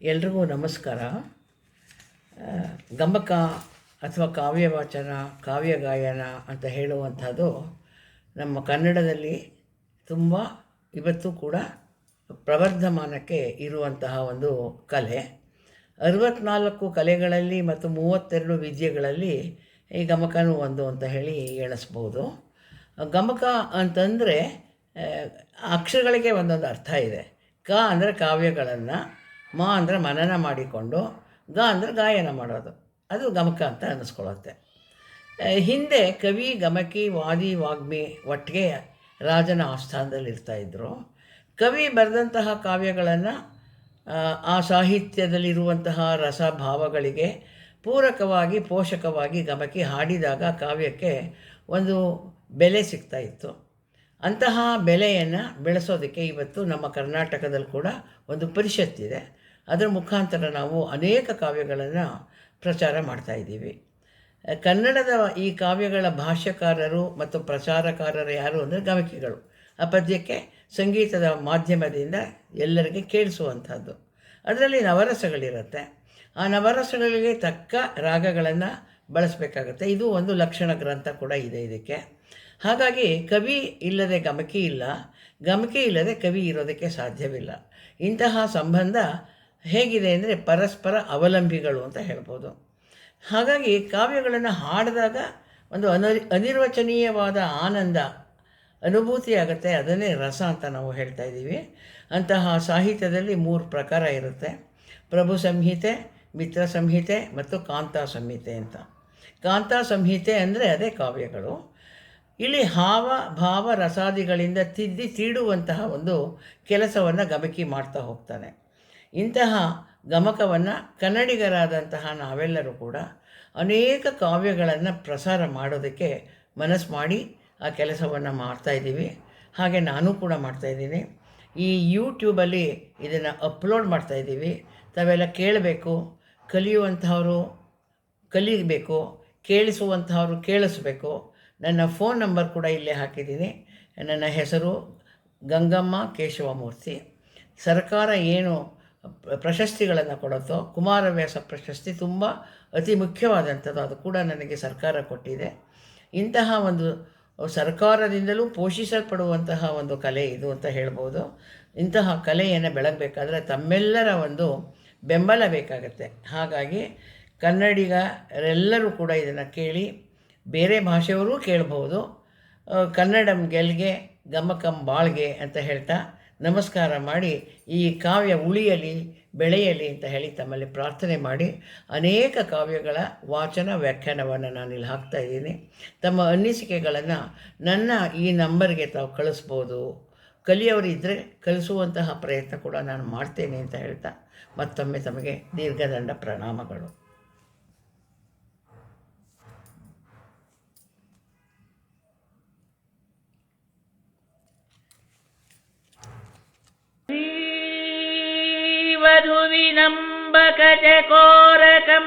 ಎಲ್ರಿಗೂ ನಮಸ್ಕಾರ. ಗಮಕ ಅಥವಾ ಕಾವ್ಯ ವಾಚನ ಕಾವ್ಯ ಗಾಯನ ಅಂತ ಹೇಳುವಂಥದ್ದು ನಮ್ಮ ಕನ್ನಡದಲ್ಲಿ ತುಂಬ ಇವತ್ತು ಕೂಡ ಪ್ರವರ್ಧಮಾನಕ್ಕೆ ಇರುವಂತಹ ಒಂದು ಕಲೆ. ಅರವತ್ನಾಲ್ಕು ಕಲೆಗಳಲ್ಲಿ ಮತ್ತು ಮೂವತ್ತೆರಡು ವಿದ್ಯೆಗಳಲ್ಲಿ ಈ ಗಮಕನೂ ಒಂದು ಅಂತ ಹೇಳಿ ಎಣಿಸ್ಬೋದು ಗಮಕ ಅಂತಂದರೆ ಅಕ್ಷರಗಳಿಗೆ ಒಂದೊಂದು ಅರ್ಥ ಇದೆ. ಕ ಅಂದರೆ ಕಾವ್ಯಗಳನ್ನು ಮ ಅಂದರೆ ಮನನ ಮಾಡಿಕೊಂಡು, ಗ ಅಂದರೆ ಗಾಯನ ಮಾಡೋದು. ಅದು ಗಮಕ ಅಂತ ಅನ್ನಿಸ್ಕೊಳ್ಳುತ್ತೆ. ಹಿಂದೆ ಕವಿ ಗಮಕಿ ವಾದಿ ವಾಗ್ಮಿ ಒಟ್ಟಿಗೆ ರಾಜನ ಆಸ್ಥಾನದಲ್ಲಿ ಇರ್ತಾಯಿದ್ರು ಕವಿ ಬರೆದಂತಹ ಕಾವ್ಯಗಳನ್ನು, ಆ ಸಾಹಿತ್ಯದಲ್ಲಿರುವಂತಹ ರಸಭಾವಗಳಿಗೆ ಪೂರಕವಾಗಿ, ಪೋಷಕವಾಗಿ ಗಮಕಿ ಹಾಡಿದಾಗ ಕಾವ್ಯಕ್ಕೆ ಒಂದು ಬೆಲೆ ಸಿಗ್ತಾ ಇತ್ತು. ಅಂತಹ ಬೆಲೆಯನ್ನು ಬೆಳೆಸೋದಕ್ಕೆ ಇವತ್ತು ನಮ್ಮ ಕರ್ನಾಟಕದಲ್ಲಿ ಕೂಡ ಒಂದು ಪರಿಷತ್ತಿದೆ. ಅದರ ಮುಖಾಂತರ ನಾವು ಅನೇಕ ಕಾವ್ಯಗಳನ್ನು ಪ್ರಚಾರ ಮಾಡ್ತಾ ಇದ್ದೀವಿ. ಕನ್ನಡದ ಈ ಕಾವ್ಯಗಳ ಭಾಷ್ಯಕಾರರು ಮತ್ತು ಪ್ರಚಾರಕಾರರು ಯಾರು ಅಂದರೆ ಗಮಕಿಗಳು ಆ ಪದ್ಯಕ್ಕೆ ಸಂಗೀತದ ಮಾಧ್ಯಮದಿಂದ ಎಲ್ಲರಿಗೆ ಕೇಳಿಸುವಂಥದ್ದು. ಅದರಲ್ಲಿ ನವರಸಗಳಿರುತ್ತೆ. ಆ ನವರಸಗಳಿಗೆ ತಕ್ಕ ರಾಗಗಳನ್ನು ಬಳಸಬೇಕಾಗುತ್ತೆ. ಇದು ಒಂದು ಲಕ್ಷಣ ಗ್ರಂಥ ಕೂಡ ಇದೆ ಇದಕ್ಕೆ. ಹಾಗಾಗಿ ಕವಿ ಇಲ್ಲದೆ ಗಮಕಿ ಇಲ್ಲ. ಗಮಕಿ ಇಲ್ಲದೆ ಕವಿ ಇರೋದಕ್ಕೆ ಸಾಧ್ಯವಿಲ್ಲ. ಇಂತಹ ಸಂಬಂಧ ಹೇಗಿದೆ ಅಂದರೆ ಪರಸ್ಪರ ಅವಲಂಬಿಗಳು ಅಂತ ಹೇಳ್ಬೋದು. ಹಾಗಾಗಿ ಕಾವ್ಯಗಳನ್ನು ಹಾಡಿದಾಗ ಒಂದು ಅನರಿ ಅನಿರ್ವಚನೀಯವಾದ ಆನಂದ ಅನುಭೂತಿ ಆಗುತ್ತೆ ಅದನ್ನೇ ರಸ ಅಂತ ನಾವು ಹೇಳ್ತಾ ಇದ್ದೀವಿ. ಅಂತಹ ಸಾಹಿತ್ಯದಲ್ಲಿ ಮೂರು ಪ್ರಕಾರ ಇರುತ್ತೆ. ಪ್ರಭು ಸಂಹಿತೆ, ಮಿತ್ರ ಸಂಹಿತೆ ಮತ್ತು ಕಾಂತಾ ಸಂಹಿತೆ ಅಂತ. ಕಾಂತಾ ಸಂಹಿತೆ ಅಂದರೆ ಅದೇ ಕಾವ್ಯಗಳು. ಇಲ್ಲಿ ಹಾವ, ಭಾವ, ರಸಾದಿಗಳಿಂದ ತಿದ್ದಿ, ತೀಡುವಂತಹ ಒಂದು ಕೆಲಸವನ್ನು ಗಮಕಿ ಮಾಡ್ತಾ ಹೋಗ್ತಾನೆ. ಇಂತಹ ಗಮಕವನ್ನು ಕನ್ನಡಿಗರಾದಂತಹ ನಾವೆಲ್ಲರೂ ಕೂಡ ಅನೇಕ ಕಾವ್ಯಗಳನ್ನು ಪ್ರಸಾರ ಮಾಡೋದಕ್ಕೆ ಮನಸ್ಸು ಮಾಡಿ ಆ ಕೆಲಸವನ್ನು ಮಾಡ್ತಾಯಿದ್ದೀವಿ ಹಾಗೆ ನಾನು ಕೂಡ ಮಾಡ್ತಾಯಿದ್ದೀನಿ ಈ ಯೂಟ್ಯೂಬಲ್ಲಿ ಇದನ್ನು ಅಪ್ಲೋಡ್ ಮಾಡ್ತಾಯಿದ್ದೀವಿ ತಾವೆಲ್ಲ ಕೇಳಬೇಕು ಕಲಿಯುವಂಥವರು ಕಲಿಬೇಕು ಕೇಳಿಸುವಂಥವರು ಕೇಳಿಸ್ಬೇಕು. ನನ್ನ ಫೋನ್ ನಂಬರ್ ಕೂಡ ಇಲ್ಲೇ ಹಾಕಿದ್ದೀನಿ. ನನ್ನ ಹೆಸರು ಗಂಗಮ್ಮ ಕೇಶವಮೂರ್ತಿ. ಸರ್ಕಾರ ಏನು ಪ್ರಶಸ್ತಿಗಳನ್ನು ಕೊಡುತ್ತೋ, ಕುಮಾರವ್ಯಾಸ ಪ್ರಶಸ್ತಿ ತುಂಬ ಅತಿ ಮುಖ್ಯವಾದಂಥದ್ದು. ಅದು ಕೂಡ ನನಗೆ ಸರ್ಕಾರ ಕೊಟ್ಟಿದೆ. ಇಂತಹ ಒಂದು ಸರ್ಕಾರದಿಂದಲೂ ಪೋಷಿಸಲ್ಪಡುವಂತಹ ಒಂದು ಕಲೆ ಇದು ಅಂತ ಹೇಳ್ಬೋದು. ಇಂತಹ ಕಲೆಯನ್ನು ಬೆಳಗಬೇಕಾದ್ರೆ ತಮ್ಮೆಲ್ಲರ ಒಂದು ಬೆಂಬಲ ಬೇಕಾಗತ್ತೆ. ಹಾಗಾಗಿ ಕನ್ನಡಿಗರೆಲ್ಲರೂ ಕೂಡ ಇದನ್ನು ಕೇಳಿ, ಬೇರೆ ಭಾಷೆಯವರೂ ಕೇಳ್ಬೋದು. ಕನ್ನಡಂ ಗೆಲ್ಗೆ ಗಮಕಂ ಬಾಳ್ಗೆ ಅಂತ ಹೇಳ್ತಾ ನಮಸ್ಕಾರ ಮಾಡಿ ಈ ಕಾವ್ಯ ಉಳಿಯಲಿ, ಬೆಳೆಯಲಿ ಅಂತ ಹೇಳಿ ತಮ್ಮಲ್ಲಿ ಪ್ರಾರ್ಥನೆ ಮಾಡಿ ಅನೇಕ ಕಾವ್ಯಗಳ ವಾಚನ, ವ್ಯಾಖ್ಯಾನವನ್ನು ನಾನು ಇಲ್ಲಿ ಹಾಕ್ತಾ ಇದ್ದೀನಿ. ತಮ್ಮ ಅನಿಸಿಕೆಗಳನ್ನು ನನ್ನ ಈ ನಂಬರ್ಗೆ ತಾವು ಕಳಿಸ್ಬೋದು. ಕಲಿಯವರಿದ್ದರೆ ಕಲಿಸುವಂತಹ ಪ್ರಯತ್ನ ಕೂಡ ನಾನು ಮಾಡ್ತೇನೆ ಅಂತ ಹೇಳ್ತಾ ಮತ್ತೊಮ್ಮೆ ತಮಗೆ ದೀರ್ಘದಂಡ ಪ್ರಣಾಮಗಳು. धुविनम्बकजकोरकं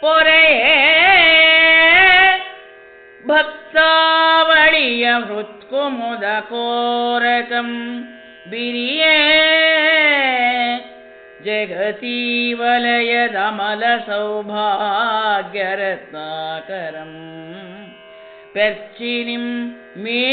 पुरे भक्तावळीयहृत्कुमुदकोरकम् बिरिये जगतीवलयदमलसौभाग्यरत्नाकरम्। जगतीवलयदमलसौभाग्यरसाकरं मे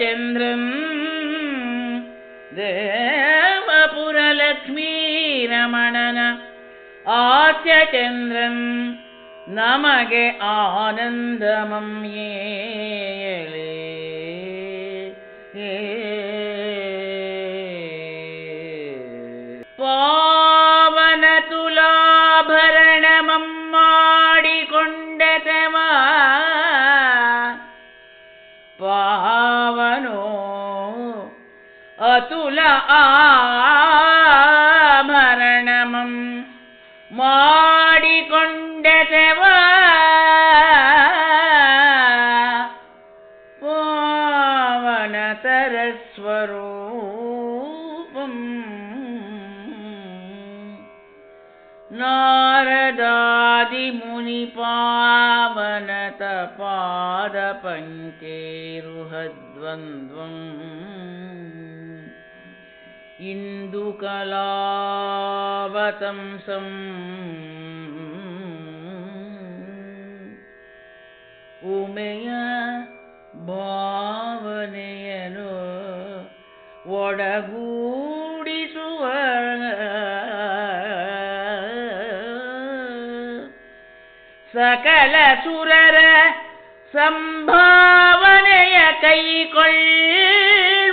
ചന്ദ്രം ദേവപുരലക്ഷ്മീരമണന ആദ്യചന്ദ്രൻ. നമകെ ആനന്ദമം अतुल आमरणमम् माडिकुण्डते पावनतरस्वरूपम् नारदादिमुनिपावनतपादपङ्केरुहद्वन्द्व ಕಲಾವತಂಸಂ ಉಮೆಯ ಭಾವನೆಯನು ಒಡಗೂಡಿಸುವ ಸಕಲ ಸುರರ ಸಂಭಾವನೆಯ ಕೈಕೊಳ್ಳುವ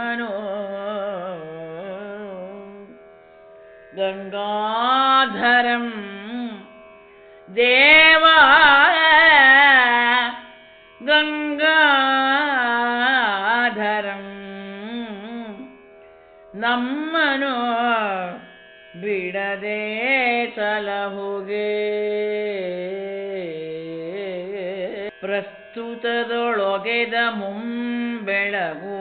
ನಮ್ಮನು ಗಂಗಾಧರಂ ದೇವ ಗಂಗಾಧರಂ ನಮ್ಮನು ಬಿಡದೆ ಸಲಹುಗೆ. ಪ್ರಸ್ತುತದೊಳಗೆದ ಮುಂಬೆಳಗು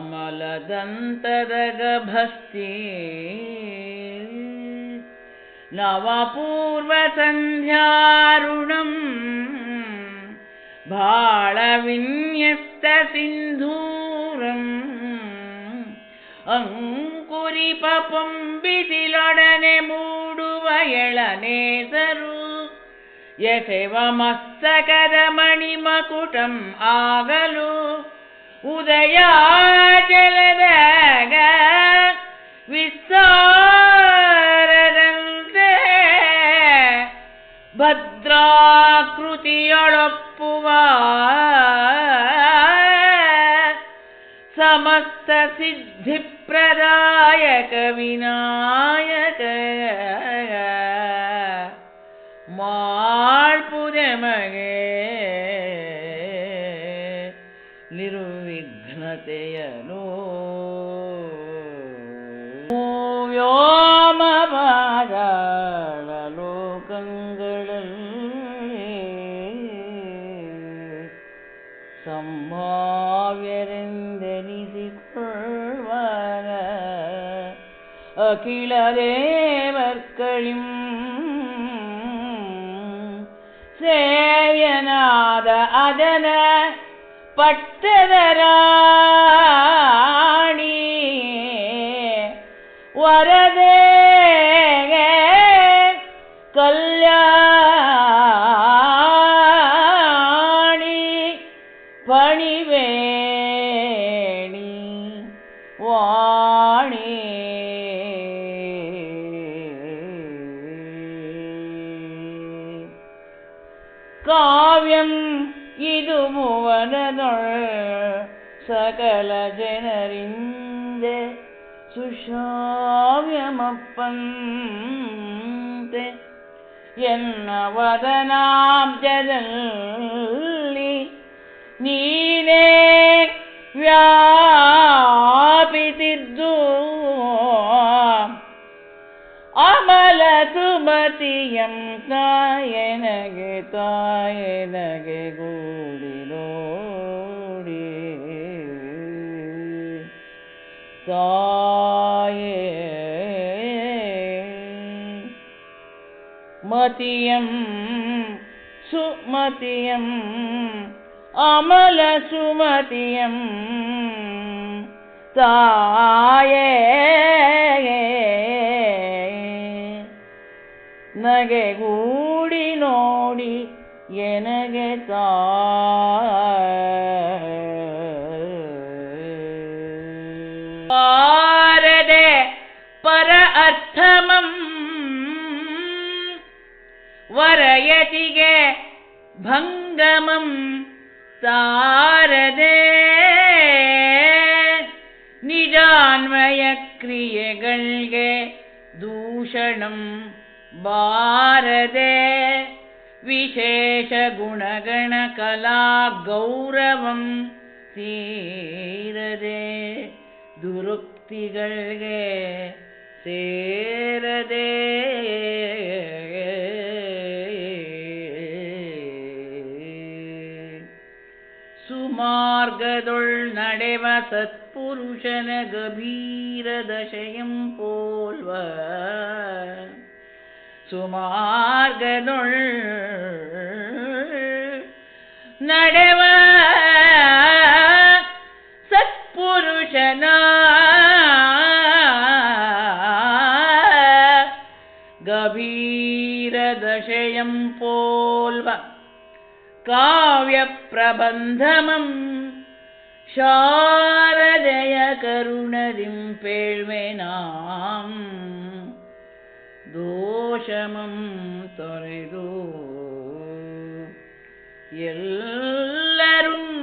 ಅಮಲದಂತದ ಗಭಸ್ತಿ ನವಪೂರ್ವ ಸಂಧ್ಯಾರುಣಂ ಭಾಳ ವಿನ್ಯಸ್ತ ಸಿಂಧೂರಂ ಅಂಕುರಿಪ ಪೊಂಬಿಸಿಲೊಡನೆ ಮೂಡುವ ಎಳನೇಸರು ಯಶೆವ ಮಸ್ತಕದ ಮಣಿಮಕುಟಂ ಆಗಲು ಉದಯಾಚಲದಾಗ ವಿಸ್ತಾರದಂತೆ ಭದ್ರಾಕೃತಿಯೊಳಪ್ಪುವ ಸಮಸ್ತ ಸಿದ್ಧಿಪ್ರದಾಯಕ ವಿನಾಯಕ ಮಾಳ್ಪುದೆಮಗೆ ನಿರ್ವಿಘ್ನತೆಯನು ವ್ಯೋಮ ಪಾದಾಳ ಲೋಕಗಳಲ್ಲಿ ಸಂಭಾವ್ಯರೆಂದೆನಿಸಿಕೊಳ್ಳುವಾಗ ಅಖಿಲ ದೇವರ್ಕಳಿಂ ಸೇವ್ಯನಾದ ಅದನ கல் ನೀನೇ ವ್ಯಾಪಿಸಿದ್ದು. ಅಮಲ ಸುಮತಿಯಂ ತಾಯನಗೆ ತಾಯನಗೆ ಗೂಡಿ ನೋಡಿ. ತಾಯೇ ಮತಿಯಂ ಸುಮತಿಯಂ ಅಮಲ ಸುಮತಿಯಂ ನಗೆ ಗೂಡಿ ನೋಡಿ ಎನಗೆ ತಾರದೆ ಪರ ಅರ್ಥಮಂ ವರಯತಿಗೆ ಭಂಗಮಂ सारदे। निजान्वयक्रियगल्गे क्रिय दूषणं बार विशेषगुणगणकला गौरवं सीरदे। दुरुक्तिगल्गे सेरदे। புறதொள் நடைவ சத்புருஷன கபீர தசையும் போல்வ. சுமார்கதொள் நடவ சத்புருஷனா கபீரதசயம் போல்வ. காவிய பிரபந்தமம் சாரதய கருணரிம் பேழ்வேனாம் தோஷமம் தொலைதோ எல்லாரும்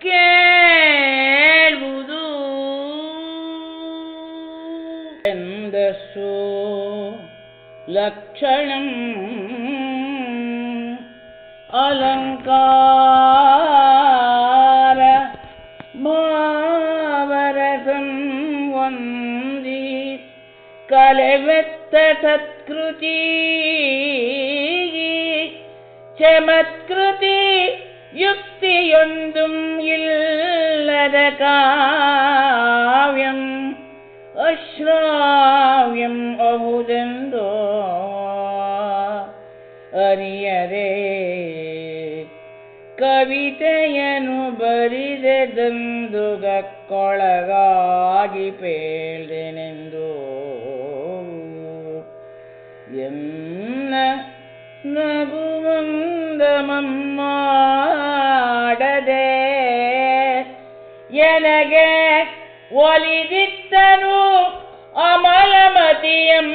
கேள்வுது எந்த சோ லக்ஷணம் அலங்கார ಸತ್ಕೃತಿ. ಚಮತ್ಕೃತಿ ಯುಕ್ತಿಯೊಂದುಂ ಇಲ್ಲದ ಕಾವ್ಯಂ. ಅಶ್ರಾವ್ಯಂ ಅಹುದೆಂದೋ ಅರಿಯದೆ. ಕವಿತೆಯನು ಬರಿದೆದಂದುಗಕ್ಕೊಳಗಾಗಿ ಪೇಳ್ದೆನೆಂದು ನಗುವಂದಮಮ್ಮಾಡದೆ ಎನಗೆ ಒಲಿದಿತ್ತನು ಅಮಲಮತಿಯಂ.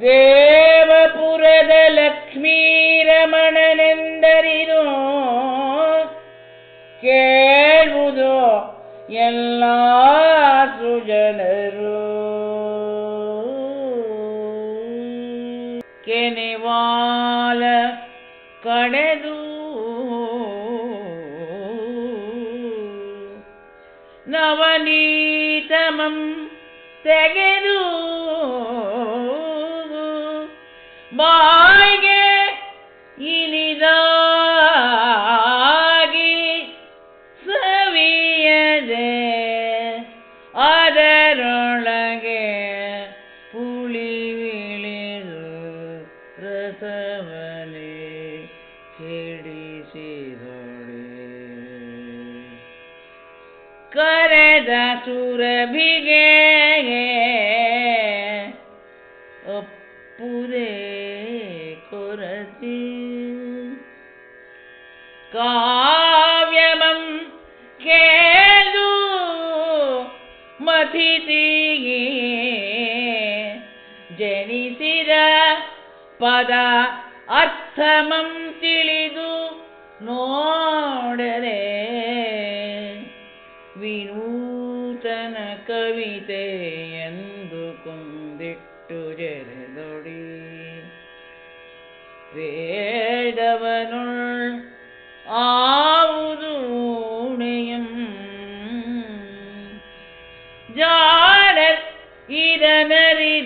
ದೇವಪುರದ ಲಕ್ಷ್ಮೀರಮಣನೆಂದರಿನು ಕೇಳುವುದು ಎಲ್ಲ ಸುಜನರು. ಕೆನೆವಾಲ ಕಡೆದು. ನವನೀತಮಂ ತೆಗೆದು. ಬಾಯಿಗೆ ಇನಿದಾಗಿ ಸವಿಯದೆ ಅದರೊಳಗೆ ಸುರಭಿಗೆ ಒಪ್ಪುದೇ ಕೊರತಿ ಕಾವ್ಯಮಂ ಕೇಳು ಮಥಿತಿಗೆ ಜನಿಸಿದ ಪದ ಅರ್ಥಮಂ ತಿಳಿದು ನೋಡರೆ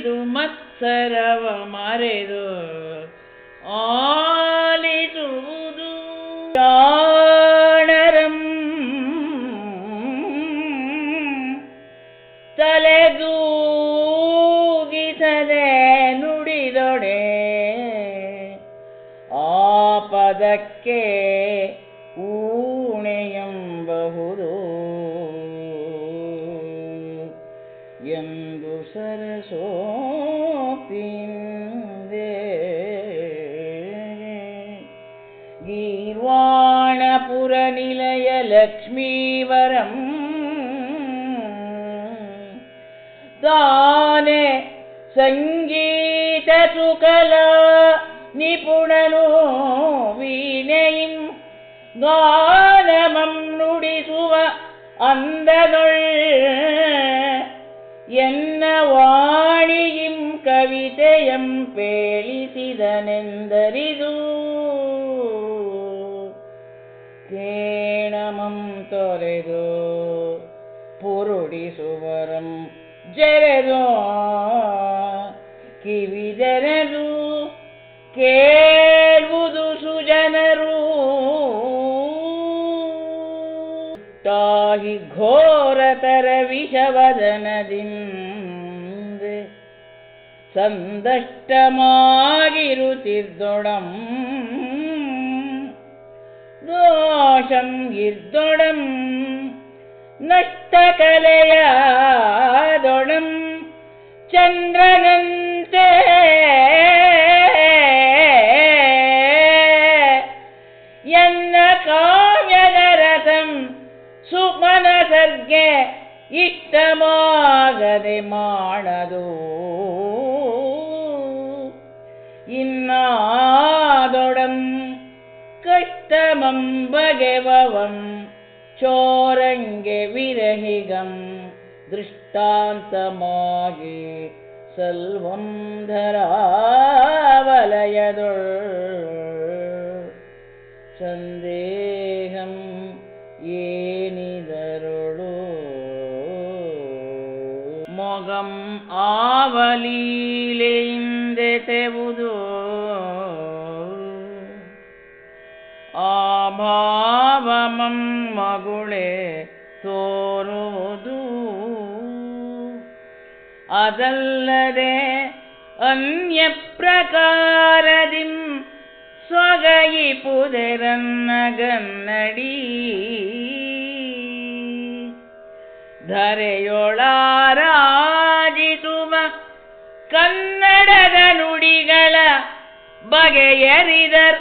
ಇದನರಿದು ಮತ್ಸರವ ಮರೆದು ಆಲಿಸುವುದು. ಪ್ರಾಣರಂ ತಲೆದೂಗಿಸದೆ ನುಡಿದೊಡೆ ಆ ಪದಕ್ಕೆ ಊಣೆಯಂಬಹುದು. ಎಂದು ಸರಸೋಕ್ತಿ നിലയലക്ഷ്മീവരം. താനെ സംഗീതസുകല നിപുണനോ വീണയും ഗാനമം നുടിസുവ അന്തകൾ എന്ന വാണിയും കവിതയം പേളിസിതനെന്തരിതു? ತೊರೆದು ಪುರುಡಿಸುವರಂ. ಜರೆದು ಕಿವಿದೆರೆದು ಕೇಳುವುದು ಸುಜನರು. ತಾಹಿ ಘೋರತರ ವಿಷವದನದಿಂದ ಸಂದಷ್ಟಮಾಗಿರುತ್ತಿದ್ದೊಡಂ. ದೋಷಂ ಗಿರ್ದೊಡಂ ನಷ್ಟ ಕಲೆಯಾದೊಡಂ ಚಂದ್ರನಂತೆ ಎನ್ನ ಕಾವ್ಯದ ರಥಂ ಸುಮನಸರ್ಗೆ ಇಷ್ಟಮಾಗದೆ ಮಾಡದು ಇನ್ನಾದೊಡಂ ಕಷ್ಟಮಂ ಬಗೆವವಂ ಚೋರಂಗೆ ವಿರಹಿಗಂ ದೃಷ್ಟಾಂತಮಾಗಿ ಸಲ್ವಂ ಧರಾವಲಯದೊಳ್ ಸಂದೇಹಂ ಏನಿದರುಳು ಮೊಗಂ ಆವಲೀಲೆಯಿಂದೆ ತೆವುದು ಆಭಾವಮಂ ಮಗುಳೆ ತೋರುವುದು ಅದಲ್ಲದೆ ಅನ್ಯ ಪ್ರಕಾರದಿಂ ಸ್ವಗಯಿ ಪುದೆರನ್ನ ಗನ್ನಡಿ ಧರೆಯೊಳಾರಾಜಿಸುವ ಕನ್ನಡದ ನುಡಿಗಳ ಬಗೆಯರಿದರ್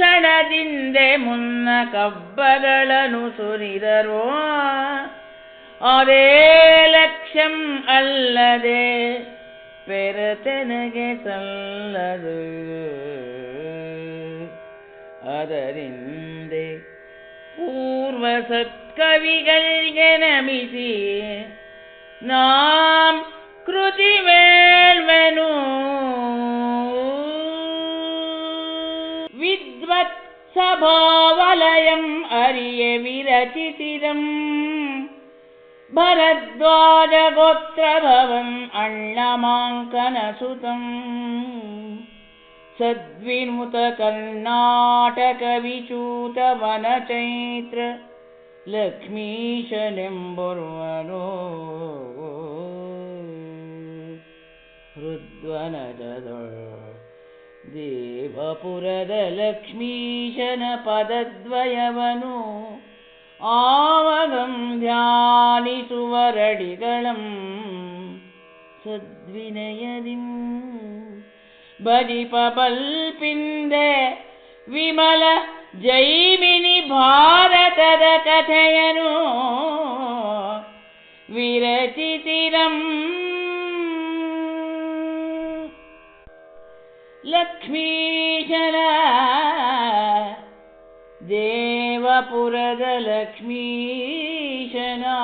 ಆವಲಕ್ಷಣದಿಂದೆ ಮುನ್ನ ಕಬ್ಬಗಳನ್ನು ಸುರಿದರೋ. ಅದೇ ಲಕ್ಷ್ಯಂ ಅಲ್ಲದೆ ಪೆರತೆನಗೆ ಸಲ್ಲದು. ಅದರಿಂದೆ ಪೂರ್ವ ಸತ್ಕವಿಗಳಿಗೆ ನಮಿಸಿ ನಾಂ ಕೃತಿ ಮೇಲ್ಮೆನು सभालयम् अर्यविरचितिरम् भरद्वाजगोत्रभवम् अण्णमाङ्कनसुतम् अण्णमाङ्कनसुतं सद्विर्मुतकर्णाटकविचूतवनचैत्रलक्ष्मीशनं हृद्वनद ದೇವಪುರದ ಲಕ್ಷ್ಮೀಶನ ಪದದ್ವಯವನು ಆವಗಂ ಧ್ಯಾನಿಸುವರಡಿಗಳಂ ಸದ್ವಿನಯದಿಂ ಭಜಿಪ ಬಲ್ಪಿಂದೆ ವಿಮಲ ಜೈಮಿನಿ ಭಾರತದ ಕಥೆಯನು ವಿರಚಿಸಿರಂ लक्ष्मीशला। देवपुरदलक्ष्मीशना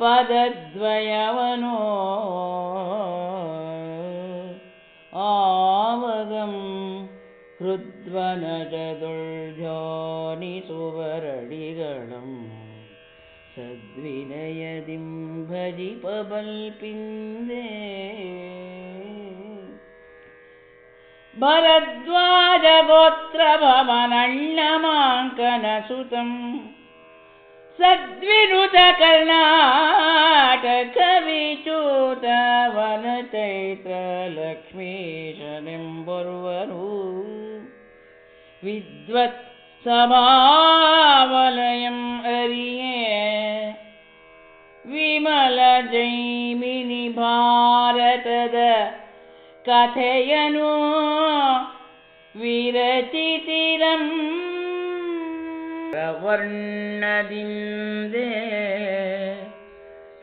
पदद्वयवनो आवगं हृद्वनचदुर्जानि सुवरणिगणं सद्विनयदिम् भरद्वाजगोत्रभवनण्णमाङ्कनसुतम् सद्विनुतकर्णाटकविचूतवनचैत्रलक्ष्मीशनिम्बुर्वरूप विद्वत् समावलयम् अरिये। विमलजैमिनि भारतद कथयनो विरचितिरम्। प्रवर्णदिन्दे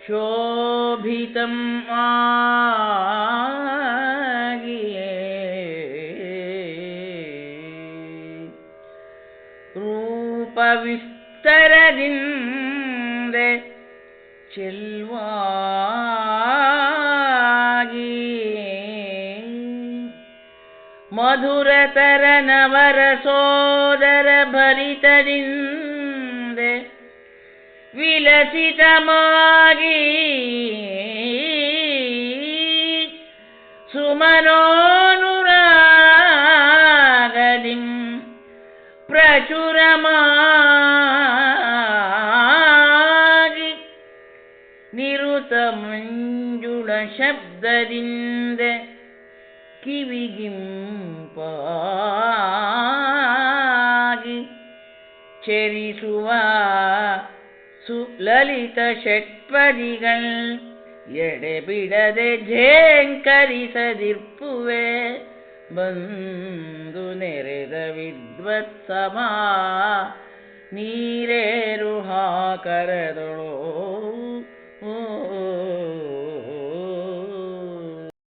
शोभितम् आगिये। रूपविस्तरदिन्दे चिल्वा ಮಧುರತರ ನವರ ಸೋದರ ಭರಿತದಿಂದೆ ವಿಲಸಿತಮಾಗಿ ಪ್ರಚುರ ಮಾಗಿ ನಿರುತ ಮಂಜುಳ ಶಬ್ದದಿಂದ ಕಿವಿಗಿಂಪಾಗಿ ಚೆರಿಸುವ ಸುಲಲಿತ ಷಟ್ಪದಿகள் ಎಡೆಬಿಡದೆ ಝೇಂಕರಿಸದಿರ್ಪುವೆ. ಬಂದು ನೆರೆದ ವಿದ್ವತ್ಸಮ ನೀರೇರು ಹಾಕರದಳೋ. ಓ